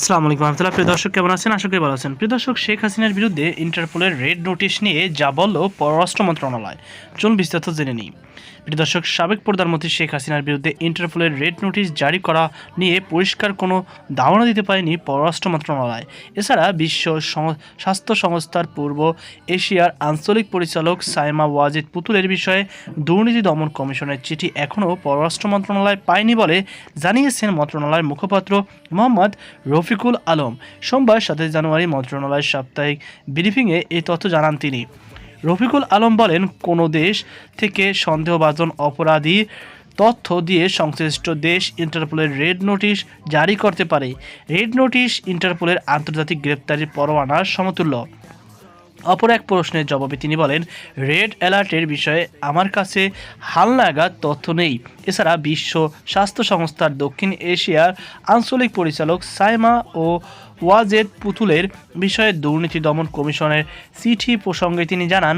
আসসালামু আলাইকুম রহমতুল্লাহ। প্রিয় দর্শক, কেমন আছেন? আশা করি ভালো আছেন। প্রিয় দর্শক, শেখ হাসিনার বিরুদ্ধে ইন্টারপোলের রেড নোটিশ নিয়ে যা বলল পররাষ্ট্র মন্ত্রণালয়। চলুন বিস্তারিত জেনে নিই। প্রিয় দর্শক, সাবেক প্রধানমন্ত্রী শেখ হাসিনার বিরুদ্ধে ইন্টারপোলের রেড নোটিশ জারি করা নিয়ে পরিষ্কার কোনো ধারণা দিতে পারেনি পররাষ্ট্র মন্ত্রণালয়। এছাড়া বিশ্ব স্বাস্থ্য সংস্থার পূর্ব এশিয়ার আঞ্চলিক পরিচালক সাইমা ওয়াজিদ পুতুলের বিষয়ে দুর্নীতি দমন কমিশনের চিঠি এখনও পররাষ্ট্র মন্ত্রণালয় পায়নি বলে জানিয়েছেন মন্ত্রণালয়ের মুখপাত্র মোহাম্মদ রফিকুল আলম। সোমবার সাতাশ জানুয়ারি মন্ত্রণালয়ের সাপ্তাহিক ব্রিফিংয়ে এই তথ্য জানান তিনি। রফিকুল আলম বলেন, কোনো দেশ থেকে সন্দেহভাজন অপরাধী তথ্য দিয়ে সংশ্লিষ্ট দেশ ইন্টারপোলের রেড নোটিশ জারি করতে পারে। রেড নোটিশ ইন্টারপোলের আন্তর্জাতিক গ্রেপ্তারি পরোয়ানার সমতুল্য। অপর এক প্রশ্নের জবাবে তিনি বলেন রেড অ্যালার্টের বিষয়ে আমার কাছে হালনাগাদ তথ্য নেই। এছাড়া বিশ্ব স্বাস্থ্য সংস্থার দক্ষিণ এশিয়ার আঞ্চলিক পরিচালক সাইমা ও ওয়াজেদ পুতুলের বিষয়ে দুর্নীতি দমন কমিশনের চিঠি প্রসঙ্গে তিনি জানান,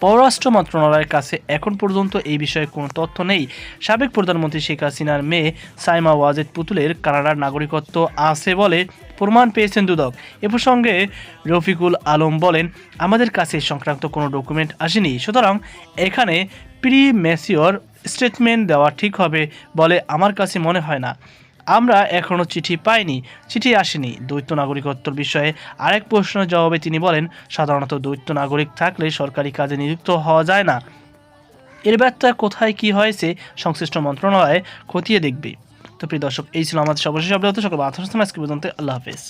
পররাষ্ট্র মন্ত্রণালয়ের কাছে এখন পর্যন্ত এই বিষয়ে কোনো তথ্য নেই। সাবেক প্রধানমন্ত্রী শেখ হাসিনার মেয়ে সাইমা ওয়াজেদ পুতুলের কানাডার নাগরিকত্ব আছে বলে প্রমাণ পেয়েছেন দুদক। এ প্রসঙ্গে রফিকুল আলম বলেন, আমাদের কাছে সংক্রান্ত কোনো ডকুমেন্ট আসেনি, সুতরাং এখানে প্রি ম্যাচিওর স্টেটমেন্ট দেওয়া ঠিক হবে বলে আমার কাছে মনে হয় না। আমরা এখনও চিঠি পাইনি, চিঠি আসেনি। দ্বৈত নাগরিকত্বর বিষয়ে আরেক প্রশ্নের জবাবে তিনি বলেন, সাধারণত দ্বৈত নাগরিক থাকলে সরকারি কাজে নিযুক্ত হওয়া যায় না। এর ব্যর্থা কোথায় কি হয়েছে সংশ্লিষ্ট মন্ত্রণালয় খতিয়ে দেখবে। তো প্রিয় দর্শক এই ছিল আমাদের সর্বশেষ আপডেট। সকল আঠারো আজকে পর্যন্ত আল্লাহ হাফেজ।